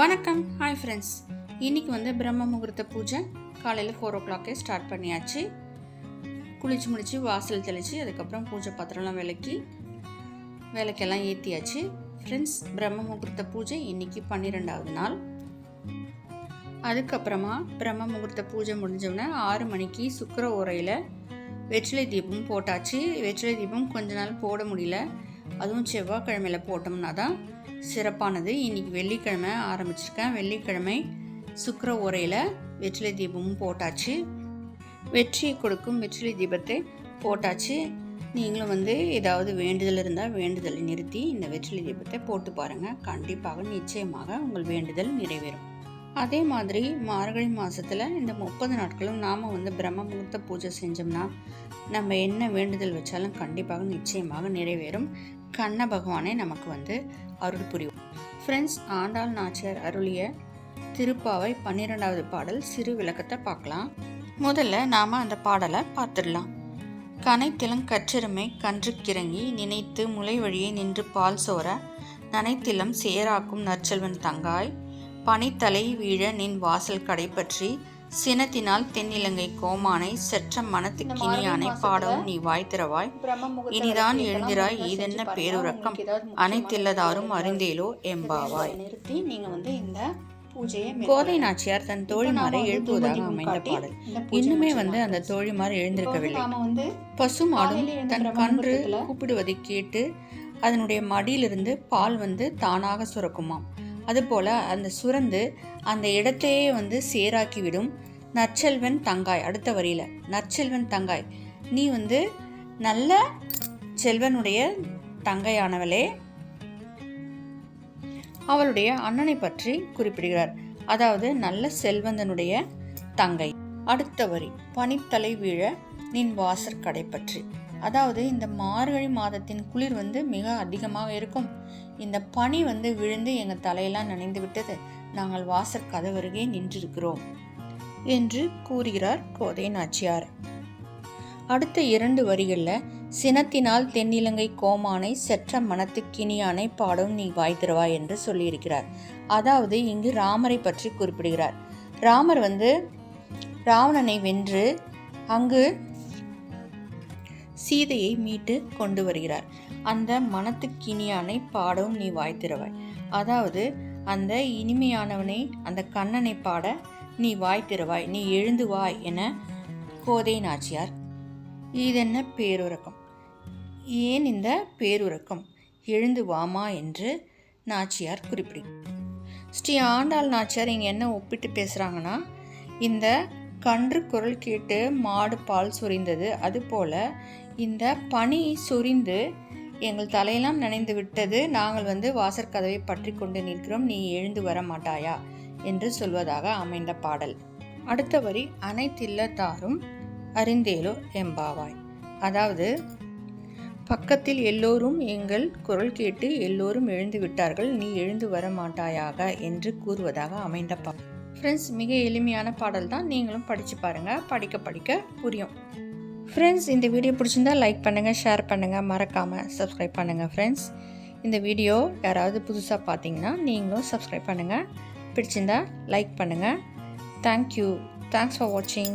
வணக்கம். Hi friends இன்றைக்கி வந்து பிரம்ம முகூர்த்த பூஜை. காலையில் ஃபோர் ஓ கிளாக்கே ஸ்டார்ட் பண்ணியாச்சு. குளிச்சு முடித்து வாசல் தெளித்து அதுக்கப்புறம் பூஜை பாத்திரம்லாம் விளக்கி விளக்கெல்லாம் ஏற்றியாச்சு ஃப்ரெண்ட்ஸ் பிரம்ம முகூர்த்த பூஜை இன்னைக்கு பன்னிரெண்டாவது நாள். அதுக்கப்புறமா பிரம்ம முகூர்த்த பூஜை முடிஞ்சோடனே ஆறு மணிக்கு சுக்கர உரையில் வெற்றிலை தீபம் போட்டாச்சு. வெற்றிலை தீபம் கொஞ்ச நாள் போட முடியல. அதுவும் செவ்வாய்க்கிழமையில் போட்டோம்னா தான் சிறப்பானது. இன்னைக்கு வெள்ளிக்கிழமை ஆரம்பிச்சிருக்கேன். வெள்ளிக்கிழமை சுக்கர உரையில் வெற்றிலை தீபமும் போட்டாச்சு. வெற்றியை கொடுக்கும் வெற்றிலை தீபத்தை போட்டாச்சு. நீங்களும் வந்து ஏதாவது வேண்டுதல் இருந்தால் வேண்டுதலை நிறுத்தி இந்த வெற்றிலை தீபத்தை போட்டு பாருங்கள் கண்டிப்பாக நிச்சயமாக உங்கள் வேண்டுதல் நிறைவேறும். அதே மாதிரி மார்கழி மாதத்தில் இந்த முப்பது நாட்களும் நாம் வந்து பிரம்ம முகூர்த்த பூஜை செஞ்சோம்னா நம்ம என்ன வேண்டுதல் வச்சாலும் கண்டிப்பாக நிச்சயமாக நிறைவேறும். கண்ண பகவானே நமக்கு வந்து அருள் புரியும். ஃப்ரெண்ட்ஸ் ஆண்டாள் நாச்சியார் அருளிய திருப்பாவை பன்னிரெண்டாவது பாடல் சிறு விளக்கத்தை பார்க்கலாம். முதல்ல நாம் அந்த பாடலை பார்த்துடலாம். கனைத்திலம் கற்றெருமை கன்றுக்கிறங்கி நினைத்து முளை வழியே நின்று பால் சோர நனைத்திலம் சேராக்கும் நற்செல்வன் தங்காய் பனித்தலை வீழ நின் வாசல் கடைப்பற்றி சினத்தினால் தென்னிலங்கை கோமானை செற்ற மனத்து கிணியானை பாடவும் நீ வாய் திறவாய் இனிதான் எழுந்திராய் ஈதென்ன பேருறக்கம்? அனைத்தில்லதாரும் அறிந்தேலோ எம்பாவாய் நிறுத்தி நீங்க வந்து இந்த கோதை நாச்சியார் தன் தோழிமாரை எழுப்புவதாக அமைந்த பாடல். இன்னுமே வந்து அந்த தோழிமார் எழுந்திருக்கவில்லை. பசுமாடும் தன் கன்று கூப்பிடுவதை கேட்டு அதனுடைய மடியிலிருந்து பால் வந்து தானாக சுரக்குமாம். அதுபோல் அந்த சுரந்து அந்த இடத்தையே வந்து சேராக்கிவிடும். நற்செல்வன் தங்காய். அடுத்த வரியில். நற்செல்வன் தங்காய். நீ வந்து நல்ல செல்வனுடைய தங்கையானவளே. அவளுடைய அண்ணனை பற்றி குறிப்பிடுகிறார். அதாவது நல்ல செல்வந்தனுடைய தங்கை. அடுத்த வரி. பனித்தலை வீழ நின் வாசற் கடை பற்றி அதாவது இந்த மார்கழி மாதத்தின் குளிர் வந்து மிக அதிகமாக இருக்கும். இந்த பனி வந்து விழுந்து எங்கள் தலையெல்லாம் நனைந்து விட்டது. நாங்கள் வாசற் கதவருகே நின்றிருக்கிறோம் என்று கூறுகிறார் கோதை நாச்சியார். அடுத்த இரண்டு வரிகளில் சினத்தினால் தென்னிலங்கை கோமானை செற்ற மனத்து கிணியானை பாடும் நீ வாய்த்திருவாய் என்று சொல்லியிருக்கிறார். அதாவது இங்கு ராமரை பற்றி குறிப்பிடுகிறார். ராமர் வந்து ராவணனை வென்று அங்கு சீதையை மீட்டு கொண்டு வருகிறார். அந்த மனத்துக்கினியானை பாடவும் நீ வாய்த்திருவாய். அதாவது அந்த இனிமையானவனை அந்த கண்ணனை பாட நீ வாய் திறவாய் நீ எழுந்து வாய் என கோதை நாச்சியார். இதென்ன பேருறக்கம்? ஏன் இந்த பேருறக்கம்? எழுந்து வாமா என்று நாச்சியார் குறிப்பிடுகிறார். ஸ்ரீ ஆண்டாள் நாச்சியார் இங்கே என்ன ஒப்பிட்டு பேசுகிறாங்கன்னா இந்த கன்று குரல் கேட்டு மாடு பால் சொரிந்தது அதுபோல இந்த பனி சொரிந்து எங்கள் தலையெல்லாம் நனைந்து விட்டது. நாங்கள் வந்து வாசற்கதவை பற்றி கொண்டு நிற்கிறோம். நீ எழுந்து வர மாட்டாயா? என்று சொல்வதாக அமைந்த பாடல். அடுத்த வரி அனைத்தில்லத்தாரும் அறிந்தேலோ எம்பாவாய் அதாவது பக்கத்தில் எல்லோரும் எங்கள் குரல் கேட்டு எல்லோரும் எழுந்து விட்டார்கள். நீ எழுந்து வர மாட்டாயாக என்று கூறுவதாக அமைந்த பாடல். ஃப்ரெண்ட்ஸ் மிக எளிமையான பாடல் தான். நீங்களும் படித்து பாருங்கள் படிக்க படிக்க புரியும். ஃப்ரெண்ட்ஸ் இந்த வீடியோ பிடிச்சிருந்தா லைக் பண்ணுங்கள் ஷேர் பண்ணுங்கள் மறக்காமல் சப்ஸ்கிரைப் பண்ணுங்கள் ஃப்ரெண்ட்ஸ் இந்த வீடியோ யாராவது புதுசாக பார்த்தீங்கன்னா நீங்களும் சப்ஸ்கிரைப் பண்ணுங்கள் பிடிச்சிருந்தா லைக் பண்ணுங்கள் தேங்க்யூ தேங்க்ஸ் ஃபார் வாட்சிங்